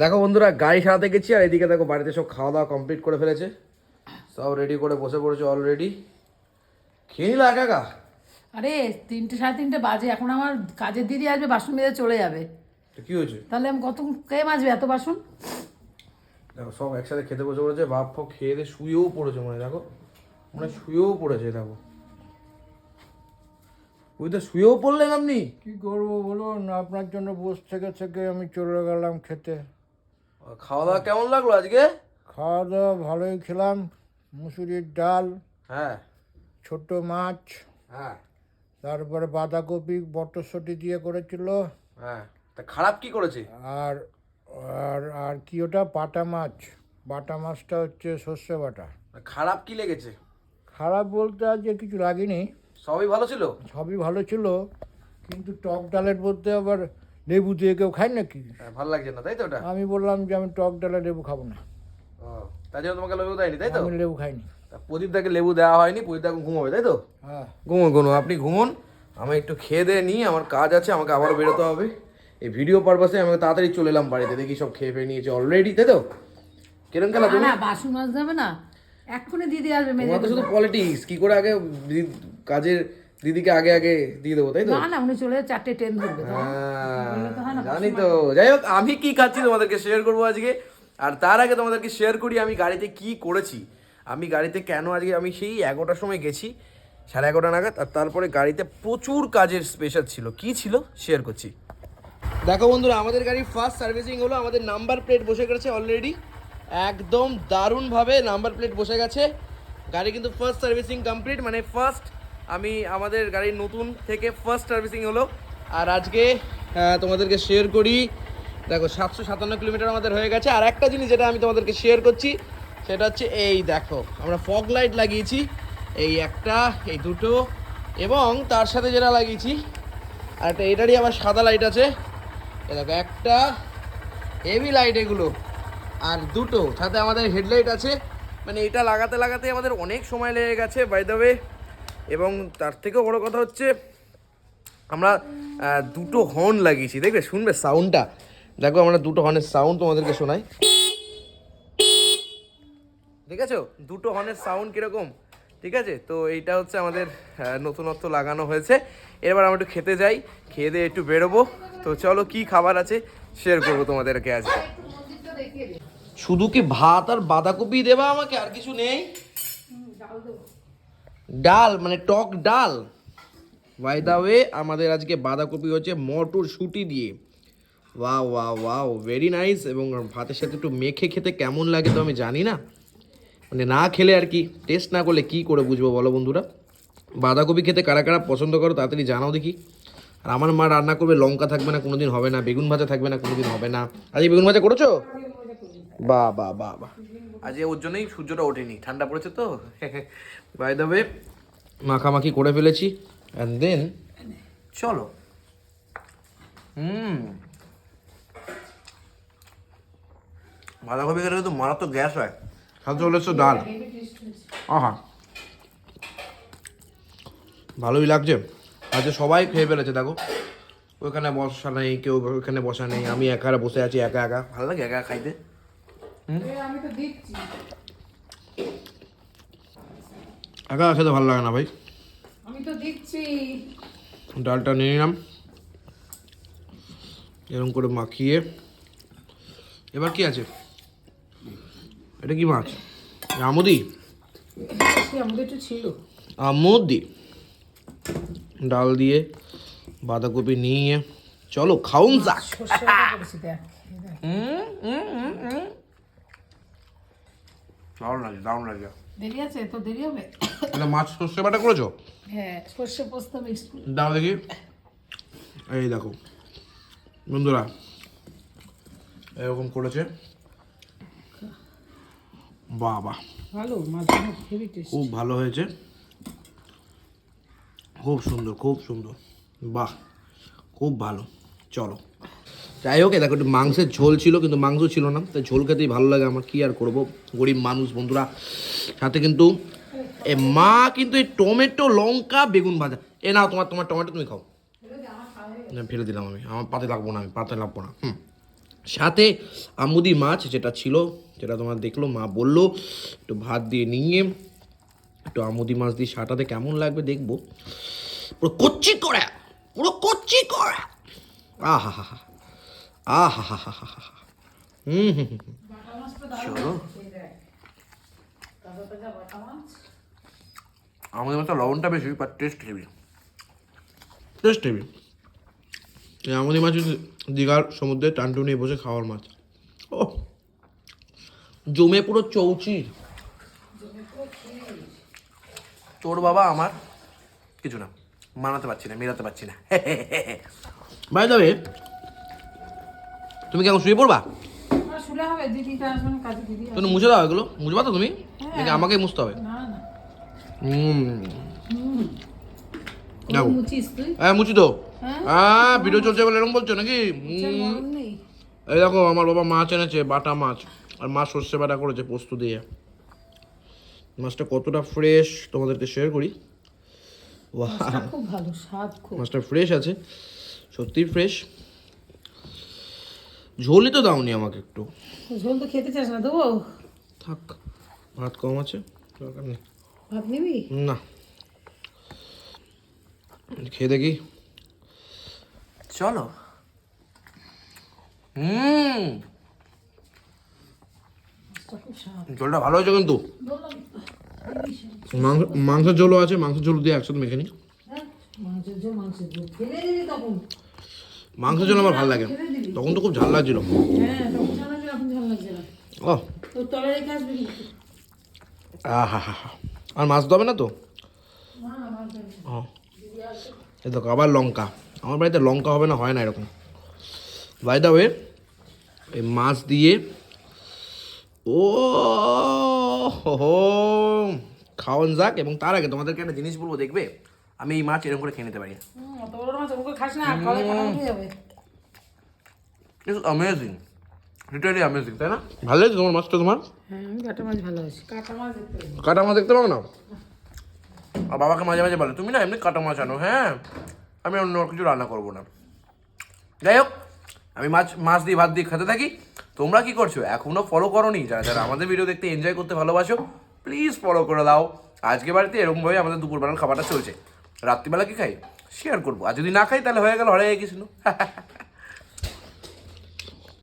দেখো বন্ধুরা গাড়ি সারাতে গেছি আর এদিকে দেখো বাড়িতে সব খাওয়া দাওয়া কমপ্লিট করে ফেলেছে। সব রেডি করে বসে পড়েছে অলরেডি খেয়ে নিল একা একা আরে তিনটে সাড়ে তিনটে বাজে এখন আমার কাজের দিদি আসবে বাসন মেজে চলে যাবে। তো কি হয়েছে? তাহলে আমি কত কে মাজবে এত বাসন? দেখো সব একসাথে খেতে বসে পড়েছে বাপ ফাপ খেয়ে দিয়ে শুয়েও পড়েছে মনে দেখো। মনে শুয়েও পড়েছে দেখো। ওই তো শুয়েও পড়লেন আপনি? কি করব বলুন? আপনার জন্য বসে থেকে থেকে আমি চলে গেলাম খেতে। খাওয়া দাওয়া কেমন লাগল আজকে? খাওয়া দাওয়া ভালোই খেলাম। মুসুরির ডাল হ্যাঁ। ছোট মাছ হ্যাঁ। তারপরে বাঁধাকপি মটরশুঁটি দিয়ে করেছিল। হ্যাঁ। তা খারাপ কি করেছে? আর আর আর কি ওটা? বাটা মাছ। বাটা মাছটা হচ্ছে সর্ষে বাটা। খারাপ কি লেগেছে? খারাপ বলতে আজকে কিছু লাগেনি। সবই ভালো ছিল? সবই ভালো ছিল। কিন্তু টক ডালের মধ্যে আবার লেবু দিয়ে কেউ খায় নাকি? হ্যাঁ, ভালো লাগছে না তাই তো ওটা? আমি বললাম যে আমি টক ডালে লেবু খাব না। ও তার জন্য তোমাকে লেবু দেয়নি তাই তো? আমি লেবু খাইনি। তা প্রদীপ দাকে লেবু দেওয়া হয়নি প্রদীপ দা এখন ঘুমোবে তাই তো? হ্যাঁ। ঘুমো ঘুমো আপনি ঘুমুন আমি একটু খেয়ে দিয়ে নিই আমার কাজ আছে আমাকে আবারও বেরোতে হবে। এই ভিডিও পারপাসে আমি তাড়াতাড়ি চলে এলাম বাড়িতে দেখি সব খেয়ে ফেয়ে নিয়েছে অলরেডি তাই তো? কিরম খেলা না তুমি? না বাসন মাজতে হবে না। এক্ষুনি দিদি আসবে তোমার তো শুধু পলিটিক্স কি করে আগে কাজের দিদিকে আগে আগে দিয়ে দেবো তাই তো? না না উনি চলে চারটে ট্রেন ধরবে হ্যাঁ, জানি তো। যাই হোক আমি কি খাচ্ছি তোমাদেরকে শেয়ার করব আজকে? আর তার আগে তোমাদেরকে শেয়ার করি আমি গাড়িতে কি করেছি। আমি গাড়িতে কেন আজকে আমি সেই এগারোটার সময় গেছি সাড়ে এগারোটা নাগাদ আর তারপরে গাড়িতে প্রচুর কাজের স্পেশাল ছিল। কি ছিল? শেয়ার করছি। দেখো বন্ধুরা আমাদের গাড়ি ফার্স্ট সার্ভিসিং হলো আমাদের নাম্বার প্লেট বসে গেছে অলরেডি একদম দারুণভাবে নাম্বার প্লেট বসে গেছে। গাড়ি কিন্তু ফার্স্ট সার্ভিসিং কমপ্লিট মানে ফার্স্ট আমি আমাদের গাড়ির নতুন থেকে ফার্স্ট সার্ভিসিং হলো। আর আজকে তোমাদেরকে শেয়ার করি। দেখো, সাতশো সাতান্ন কিলোমিটার আমাদের হয়ে গেছে। আর একটা জিনিস যেটা আমি তোমাদেরকে শেয়ার করছি, সেটা হচ্ছে এই দেখো, আমরা ফগ লাইট লাগিয়েছি, এই একটা, এই দুটো, এবং তার সাথে যেটা লাগিয়েছি, আর একটা, এটারই আবার সাদা লাইট আছে। দেখো, একটা হেভি লাইট এগুলো, আর দুটো, সাথে আমাদের হেডলাইট আছে। মানে এটা লাগাতে লাগাতে আমাদের অনেক সময় লেগে গেছে বাই দ্য এবং তার থেকেও বড় কথা হচ্ছে, আমরা দুটো হর্ন লাগিয়েছি দেখবে শুনবে সাউন্ডটা দেখো আমরা দুটো হর্নের সাউন্ড তোমাদেরকে শোনাই। ঠিক আছে দুটো হর্নের সাউন্ড কীরকম? ঠিক আছে? তো এইটা হচ্ছে আমাদের নতুনত্ব লাগানো হয়েছে। এবার আমরা একটু খেতে যাই, খেয়ে দিয়ে একটু বেরোবো। তো চলো, কি খাবার আছে? শেয়ার করব তোমাদেরকে আজকে। শুধু কি ভাত আর বাঁধাকপি দেবা আমাকে? আর কিছু নেই? ডাল মানে টক ডাল। বাই দা ওয়ে আমাদের আজকে বাঁধাকপি হচ্ছে মটর শুটি দিয়ে। Wow wow wow very nice এবং ভাতের সাথে একটু মেখে খেতে কেমন লাগে তো আমি জানি না। মানে না খেলে আর কি টেস্ট না করলে কি করে বুঝব বলো বন্ধুরা? বাঁধাকপি খেতে কারা কারা পছন্দ করো তাড়াতাড়ি জানাও দেখি। আর আমার মা রান্না করবে, লঙ্কা থাকবে না, কোনোদিন হবে না, বেগুন ভাজা থাকবে না, কোনোদিন হবে না। আজকে বেগুন ভাজা করেছ? বা বা বা বা। আজ ওর জন্যই সূর্যটা ওঠেনি ঠান্ডা পড়েছে তো। বাই দ্য ওয়ে মাখামাখি করে ফেলেছি অ্যান্ড দেন চলো। হুম। বাঁধাকপি খেলে তো মারাত্মক গ্যাস হয়। সাথে হলে তো ডাল। আহা। ভালোই লাগছে। আজকে সবাই খেয়ে ফেলেছে দেখো। ওইখানে বসা নেই কেউ ওইখানে বসা নেই আমি একা বসে আছি একা একা। ভালো লাগে একা খাইতে? আমি তো দিচ্ছি। একা খেতে ভালো লাগে না ভাই। আমি তো দিচ্ছি। ডালটা নিয়ে নিলাম। এরকম করে মাখিয়ে। এবার কি আছে? এটা কি মাছ? আমুদি? আমুদি ডাল দিয়ে বাঁধাকপি নিয়ে। চলো খাউন যাক। হুম, হুম, হুম। দারুণ লাগে দারুণ লাগে দেরি আছে তো দেরি হবে? এটা মাছ সর্ষে বাটা করেছ? হ্যাঁ সর্ষে পোস্ত মিক্স দাও দেখি। এই দেখো বন্ধুরা এরকম করেছে। বাহ বাহ ভালো খুব ভালো হয়েছে। খুব সুন্দর খুব সুন্দর। বাহ খুব ভালো। চলো। যাই হোক দেখো, একটু মাংসের ঝোল ছিল, কিন্তু মাংস ছিল না। তাই ঝোল খেতেই ভালো লাগে, আমার কি আর করব? গরিব মানুষ, বন্ধুরা। সাথে কিন্তু এ মা কিন্তু এই টমেটো, লঙ্কা, বেগুন ভাজা। এ নাও, তোমার তোমার টমেটো তুমি খাও। ফেলে দিলাম আমি। আমার পাতে লাগবো না, আমি পাতে লাগবো না। হুম। সাথে আমুদি মাছ যেটা ছিল, যেটা তোমার দেখল, মা বলল, একটু ভাত দিয়ে নিয়ে, একটু আমুদি মাছ দিয়ে সাটাতে কেমন লাগবে দেখব। পুরো কচ্ছি করে পুরো কচ্ছি করে আহা হা হা। আহা হা হা হা হুম হুম। চলো। আমাদের মাছটা লবণটা বেশি but taste heavy taste heavy আমাদের মাছ দীঘার সমুদ্রে টানটু নিয়ে বসে খাওয়ার মাছ। ও জমে পুরো চৌচির। তোর বাবা আমার কিছু না মানাতে পারছি না মেলাতে পারছি না। ভাই যাবে তুমি কেমন শুয়ে পড়বা। তুমি মুছে দাও এগুলো। মুছবা তো তুমি? নাকি আমাকেই মুছতে হবে। হুম। হ্যাঁ মুছি তো। হ্যাঁ? হ্যাঁ ভিডিও চলছে বলে এরকম বলছো নাকি? এই দেখো আমার বাবা মাছ এনেছে বাটা মাছ। আর মা সর্ষে বাটা করেছে পোস্ত দিয়ে। মাছটা কতটা ফ্রেশ তোমাদেরকে শেয়ার করি। ওয়াহ খুব ভালো স্বাদ খুব। মাছটা ফ্রেশ আছে। সত্যি ফ্রেশ ঝোলই তো দাওনি আমাকে একটু। ঝোল তো খেতে চাস না দেবো থাক ভাত কম আছে দরকার নেই। ভাত নিবি? না। খেয়ে দেখি। চলো। হুম। ঝোলটা ভালো হয়েছে কিন্তু। মাংস মাংসের ঝোলও আছে মাংসের ঝোল দিয়ে একসাথে মেখে নিই হ্যাঁ, মাংসের ঝোল আমার ভালো লাগে। তখন তো খুব ঝাল লাগছিল হ্যাঁ তখন ঝাল লাগছে এখন ঝাল লাগছে না ও। তোর তলে রেখে আসবি আহা হা হা। আর মাছ দেবে না তো? এই দেখো আবার লঙ্কা। আমার বাড়িতে লঙ্কা হবে না হয় না এরকম। বাই দা ওয়ে এই মাছ দিয়ে ও হো খাওয়ান যাক এবং তার আগে তোমাদেরকে একটা জিনিস বলব দেখবে? আমি এই মাছ এরকম করে খেয়ে নিতে পারি। হুম, অত বড় মাছ খাস না যাবে। ইটস অ্যামেজিং লিটারালি অ্যামেজিং তাই না? ভালো লাগছে তোমার মাছটা তোমার? হ্যাঁ কাটা মাছ ভালো আছে। কাটা মাছ দেখতে কাটা মাছ দেখতে পাবো না? আর বাবাকে মাঝে মাঝে বলে তুমি না এমনি কাটা মাছ আনো। হ্যাঁ আমি অন্য কিছু রান্না করব না। যাই হোক আমি মাছ মাছ দিয়ে ভাত দিয়ে খেতে থাকি। তোমরা কি করছ? এখনও ফলো করো নি যারা যারা আমাদের ভিডিও দেখতে এনজয় করতে ভালোবাসো প্লিজ ফলো করে দাও। আজকে বাড়িতে এরকমভাবে আমাদের দুপুরবেলার খাবারটা চলছে। রাত্রিবেলা কি খাই? শেয়ার করব। আর যদি না খাই তাহলে হয়ে গেল হরে গেছিল